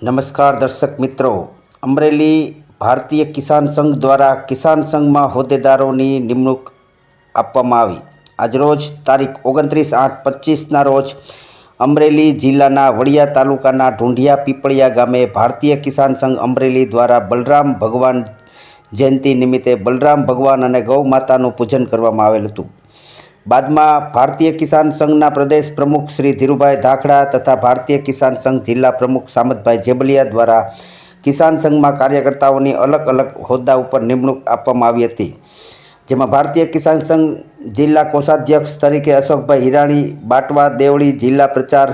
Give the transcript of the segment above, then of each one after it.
નમસ્કાર દર્શક મિત્રો. અમરેલી ભારતીય કિસાન સંઘ દ્વારા કિસાન સંઘમાં હોદ્દેદારોની નિમણૂક આપવામાં આવી. આજરોજ તારીખ ઓગણત્રીસ આઠ પચીસના રોજ અમરેલી જિલ્લાના વડિયા તાલુકાના ઢૂંઢિયા પીપળિયા ગામે ભારતીય કિસાન સંઘ અમરેલી દ્વારા બલરામ ભગવાન જયંતિ નિમિત્તે બલરામ ભગવાન અને ગૌ માતાનું પૂજન કરવામાં આવેલ હતું. બાદમાં ભારતીય કિસાન સંઘના પ્રદેશ પ્રમુખ શ્રી ધીરુભાઈ ધાખડા તથા ભારતીય કિસાન સંઘ જિલ્લા પ્રમુખ સામતભાઈ જેબલિયા દ્વારા કિસાન સંઘમાં કાર્યકર્તાઓની અલગ અલગ હોદ્દા ઉપર નિમણૂક આપવામાં આવી હતી. જેમાં ભારતીય કિસાન સંઘ જિલ્લા કોષાધ્યક્ષ તરીકે અશોકભાઈ હિરાણી, બાટવા દેવળી જિલ્લા પ્રચાર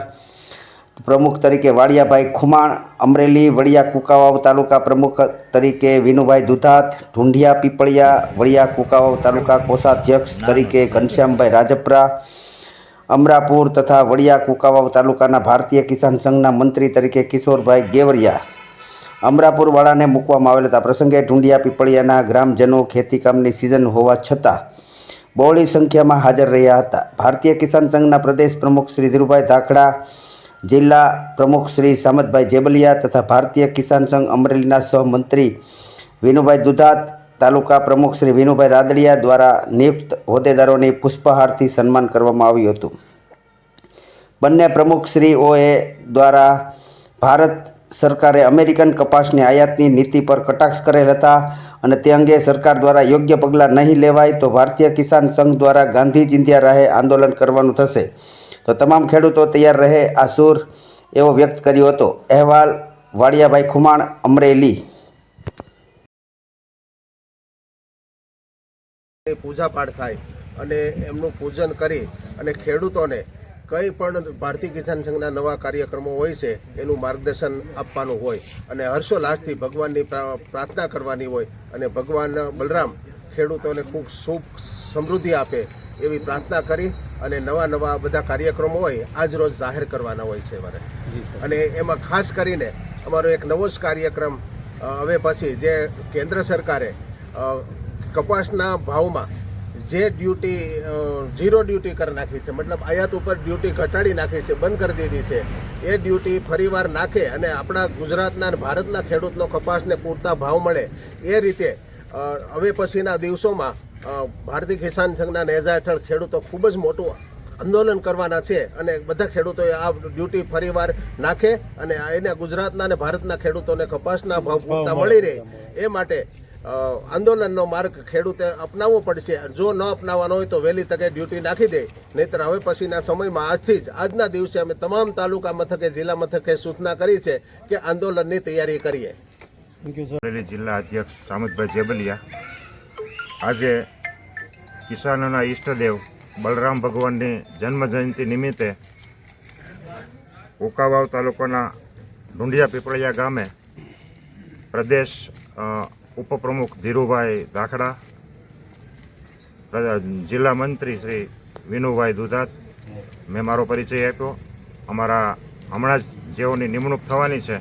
પ્રમુખ તરીકે વાડિયાભાઈ ખુમાણ અમરેલી વડિયા કુકાવાવ તાલુકા પ્રમુખ તરીકે વિનુભાઈ દુધાત ઢુંઢિયા પીપળિયા વડિયા કુકાવાવ તાલુકા કોષાધ્યક્ષ તરીકે ઘનશ્યામભાઈ રાજપરા અમરાપુર તથા વડિયા કુકાવાવ તાલુકાના ભારતીય કિસાન સંઘના મંત્રી તરીકે કિશોરભાઈ ગેવરિયા. અમરાપુરવાળાને મૂકવામાં આવેલ હતા. પ્રસંગે ઢુંડિયા પીપળિયાના ગ્રામજનો ખેતીકામની સિઝન હોવા છતાં બહોળી સંખ્યામાં હાજર રહ્યા હતા. ભારતીય કિસાન સંઘના પ્રદેશ પ્રમુખ શ્રી ધીરુભાઈ ધાખડા જિલ્લા પ્રમુખ શ્રી સામતભાઈ જેબલિયા તથા ભારતીય કિસાન સંઘ અમરેલીના સહમંત્રી વિનુભાઈ દુધાત, તાલુકા પ્રમુખ શ્રી વિનુભાઈ રાદડિયા દ્વારા નિયુક્ત હોદ્દેદારોની પુષ્પહારથી સન્માન કરવામાં આવ્યું હતું. બંને પ્રમુખશ્રીઓએ દ્વારા ભારત સરકારે અમેરિકન કપાસની આયાતની નીતિ પર કટાક્ષ કરેલ હતા અને તે અંગે સરકાર દ્વારા યોગ્ય પગલાં નહીં લેવાય તો ભારતીય કિસાન સંઘ દ્વારા ગાંધી ચિંધ્યા રાહે આંદોલન કરવાનું થશે. તો તમામ ખેડૂતો તૈયાર રહે આ સૂર એવો વ્યક્ત કર્યો હતો. અહેવાલ, વાડિયાભાઈ ખુમાણ, અમરેલી. પૂજાપાઠ થાય અને એમનું પૂજન કરી અને ખેડૂતોને કંઈ પણ ભારતીય કિસાન સંઘના નવા કાર્યક્રમો હોય છે, એનું માર્ગદર્શન આપવાનું હોય અને હર્ષોલ્લાસથી ભગવાનની પ્રા- પ્રાર્થના કરવાની હોય અને ભગવાન બલરામ ખેડૂતોને ખૂબ સુખ સમૃદ્ધિ આપે એવી પ્રાર્થના કરી અને નવા નવા બધા કાર્યક્રમો હોય આજ રોજ જાહેર કરવાના હોય છે મારે. અને એમાં ખાસ કરીને અમારો એક નવો જ કાર્યક્રમ હવે પછી જે કેન્દ્ર સરકારે કપાસના ભાવમાં જે ડ્યુટી ઝીરો ડ્યુટી કરી નાખી છે મતલબ આયાત ઉપર ડ્યુટી ઘટાડી નાખી છે બંધ કરી દીધી છે એ ડ્યુટી ફરીવાર નાખે અને આપણા ગુજરાતના અને ભારતના ખેડૂતનો કપાસને પૂરતા ભાવ મળે એ રીતે હવે પછીના દિવસોમાં ભારતીય કિસાન સંઘના નેજા હેઠળ ખેડૂતો ખૂબ જ મોટું આંદોલન કરવાના છે અને બધા ખેડૂતોએ આ ડ્યુટી ફરીવાર નાખે અને એને ગુજરાતના અને ભારતના ખેડૂતોને કપાસના ભાવ પૂરતા મળી. રહે. એ માટે આંદોલનનો માર્ગ ખેડૂતે અપનાવવો પડશે. જો ન અપનાવવાનો હોય તો વહેલી તકે ડ્યુટી નાખી દે. નહીતર હવે પછીના સમયમાં આજથી જ આજના દિવસે અમે તમામ તાલુકા મથકે જિલ્લા મથકે સૂચના કરી છે કે આંદોલનની તૈયારી કરીએ. જિલ્લા અધ્યક્ષ સામતભાઈ જેબલિયા આજે કિસાનોના ઈષ્ટદેવ બલરામ ભગવાનની જન્મ જયંતિ નિમિત્તે ઉકાવાવ તાલુકાના ઢુંડિયા પીપળિયા ગામે પ્રદેશ ઉપપ્રમુખ ધીરુભાઈ પ્ર- જિલ્લા મંત્રી શ્રી વિનુભાઈ દુધાત, મેં મારો પરિચય આપ્યો. અમારા હમણાં જ જેઓની નિમણૂક થવાની છે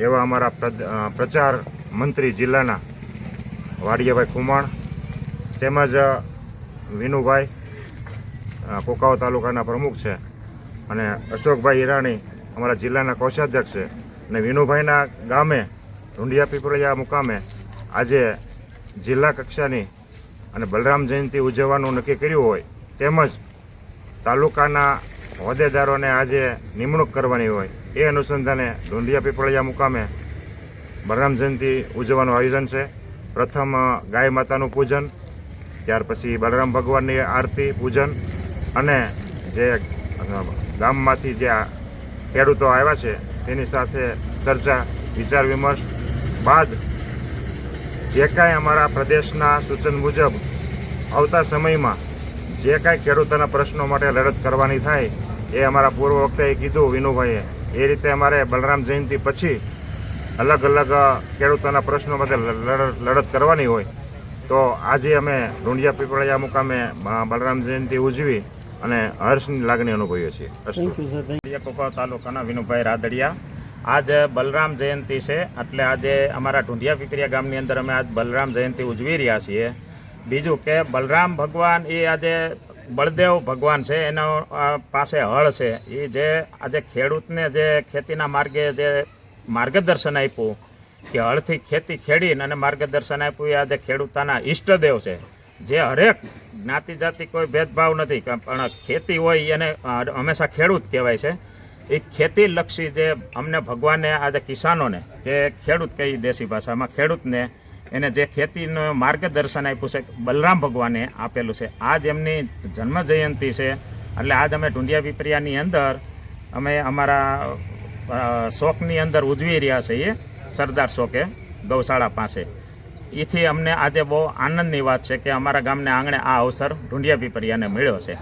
એવા અમારા પ્રચાર મંત્રી જિલ્લાના વાડિયાભાઈ ખુમાણ તેમજ વિનુભાઈ કોકાવ તાલુકાના પ્રમુખ છે. અને અશોકભાઈ હિરાણી અમારા જિલ્લાના કોષાધ્યક્ષ છે. અને વિનુભાઈના ગામે, ઢુંડિયા પીપળિયા મુકામે આજે જિલ્લા કક્ષાની અને બલરામ જયંતિ ઉજવવાનું નક્કી કર્યું હોય, તેમજ તાલુકાના હોદ્દેદારોને આજે નિમણૂક કરવાની હોય, એ અનુસંધાને ઢુંડિયા પીપળિયા મુકામે બલરામ જયંતિ ઉજવવાનું આયોજન છે. પ્રથમ ગાય માતાનું પૂજન, ત્યાર પછી બલરામ ભગવાનની આરતી, પૂજન અને જે ગામમાંથી જે ખેડૂતો આવ્યા છે, તેની સાથે ચર્ચા, વિચાર, વિમર્શ બાદ જે કાંઈ અમારા પ્રદેશના સૂચન મુજબ આવતા સમયમાં જે કાંઈ ખેડૂતોના પ્રશ્નો માટે લડત કરવાની થાય, એ અમારા પૂર્વ વખતે કીધું વિનુભાઈએ. એ રીતે અમારે બલરામ જયંતિ પછી અલગ અલગ ખેડૂતોના પ્રશ્નો માટે લડત લડત કરવાની હોય તો આજે અમે ઢુંડિયા પીપળિયા મુકામે બલરામ જયંતિ ઉજવી અને હર્ષની લાગણી અનુભવીએ છીએ. કોકો તાલુકાના વિનુભાઈ રાદડિયા. આજ બલરામ જયંતિ છે એટલે આજે અમારા ઢુંઢિયા પીપરિયા ગામની અંદર અમે આજ બલરામ જયંતિ ઉજવી રહ્યા છીએ. બીજું કે બલરામ ભગવાન એ આજે બળદેવ ભગવાન છે એનો પાસે હળ છે. એ જે આજે ખેડૂતને જે ખેતીના માર્ગે જે માર્ગદર્શન આપ્યું કે હળથી ખેતી ખેડીને અને માર્ગદર્શન આપ્યું એ આજે ખેડૂતોના ઈષ્ટદેવ છે. જે હરેક જ્ઞાતિ જાતિ કોઈ ભેદભાવ નથી પણ ખેતી હોય એને હંમેશા ખેડૂત કહેવાય છે. એ ખેતીલક્ષી જે અમને ભગવાને, આજે કિસાનોને, કે ખેડૂત કહી દેશી ભાષામાં, ખેડૂતને, એને જે ખેતીનું માર્ગદર્શન આપ્યું છે, બલરામ ભગવાને આપેલું છે. આજ એમની જન્મ જયંતિ છે. એટલે આજ અમે ઢુંડિયા પીપરિયાની અંદર, અમે અમારા શોખની અંદર ઉજવી રહ્યા છીએ સરદાર શોકે ગૌશાળા પાસે. એથી અમને આજે બહુ આનંદની વાત છે કે અમારા ગામને આંગણે આ અવસર ઢુંડિયા પીપરિયાને મળ્યો છે.